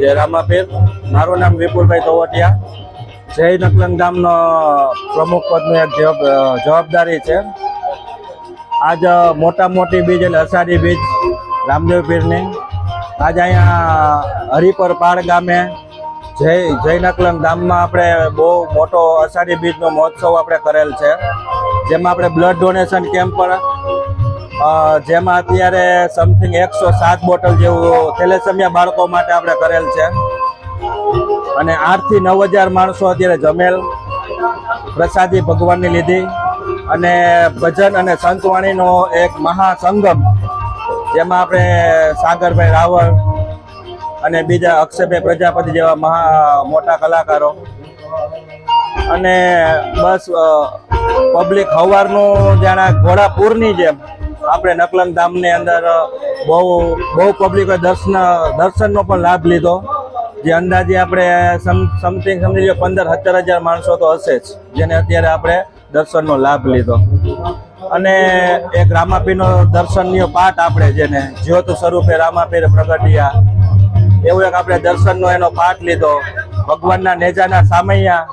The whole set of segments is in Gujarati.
જય રામાપીર. મારું નામ વિપુલભાઈ તોવટિયા જય નકલંગ ધામનો પ્રમુખ પદની એક જવાબદારી છે. આજ મોટા મોટી બીજ એટલે અષાઢી બીજ રામદેવ પીરની. આજ અહીંયા હરિપર પાડ ગામે જય જય નકલંગ ધામમાં આપણે બહુ મોટો અષાઢી બીજનો મહોત્સવ આપણે કરેલ છે. જેમાં આપણે બ્લડ ડોનેશન કેમ્પ પણ જેમાં અત્યારે સમથિંગ એકસો સાત બોટલ જેવું થેલેસેમિયા બાળકો માટે આપણે કરેલ છે. અને આઠથી નવ હજાર માણસો અત્યારે જમેલ. પ્રસાદી ભગવાનની લીધી. અને ભજન અને સંતવાણીનો એક મહાસંગમ, જેમાં આપણે સાગરભાઈ રાવળ અને બીજા અક્ષયભાઈ પ્રજાપતિ જેવા મહા, મોટા કલાકારો. અને બસ પબ્લિક હવારનું જાણે ઘોડાપુરની જેમ આપણે નકલંગ ધામની અંદર બહુ બહુ પબ્લિકે દર્શન, દર્શનનો પણ લાભ લીધો. જે અંદાજે આપણે સમથિંગ સમજી લો પંદર, સત્તર હજાર માણસો તો હશે જ, જેને અત્યારે આપણે દર્શનનો લાભ લીધો. અને એક રામાપીનો દર્શનનો પાઠ આપણે જેને, જ્યોત સ્વરૂપે રામાપીર પ્રગટિયા. એવું એક આપણે દર્શનનો એનો પાઠ લીધો. ભગવાનના નેજાના સામૈયા,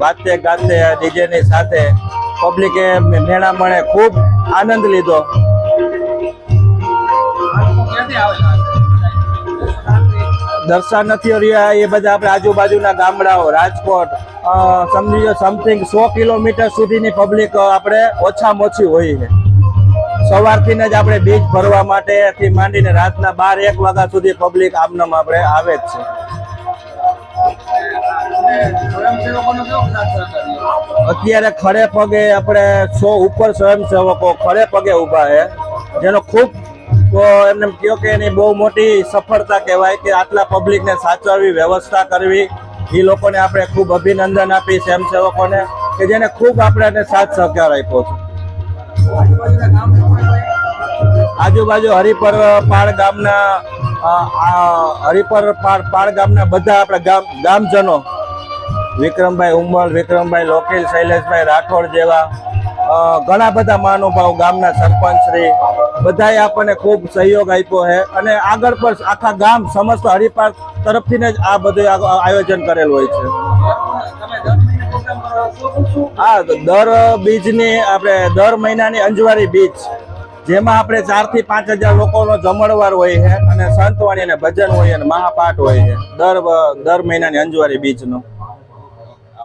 વાતે ગાતે ડીજેની સાથે પબ્લિકે મેળા મળે, ખૂબ આનંદ લીધો. દર્શન નથી રહ્યા, એ બધા આપણે આજુબાજુના ગામડાઓ, રાજકોટ સમજી સમથિંગ સો કિલોમીટર સુધીની પબ્લિક આપણે ઓછામાં ઓછી હોય છે. સવારથી જ આપણે બીજ ભરવા માટે માંડીને રાતના બાર, એક વાગ્યા સુધી પબ્લિક આમનામ આપણે આવે જ છે. અત્યારે? ખડે પગે આપણે સો ઉપર સ્વયંસેવકો ખડે પગે ઊભા છે. જેનો ખૂબ એમને કહો કે એની બહુ મોટી સફળતા કહેવાય કે આટલા પબ્લિકને સાચવવી, વ્યવસ્થા કરવી. એ લોકોને આપણે ખૂબ અભિનંદન આપી સ્વયંસેવકોને કે જેને ખૂબ આપણે સાથ સહકાર આપ્યો છે. આજુબાજુ હરિપર પાળ ગામના હરિપર પાળ ગામના બધા આપણે ગામ, ગામજનો વિક્રમભાઈ ઉમલ વિક્રમભાઈ લોકેલ, શૈલેષભાઈ રાઠોડ જેવા ઘણા બધા મહાનુભાવ, ગામના સરપંચ શ્રી, બધાએ આપણને ખૂબ સહયોગ આપ્યો છે. અને આગળ પણ આખા ગામ સમસ્ત હરિપાર તરફથી જ આ બધું આયોજન કરેલું હોય છે. હા દર બીજની આપણે દર મહિનાની અંજવારી બીજ, જેમાં આપણે ચારથી પાંચ હજાર લોકોનો જમણવાર હોય છે અને સંતવાણી અને ભજન હોય અને મહાપાઠ હોય છે. દર દર મહિનાની અંજવારી બીજનો.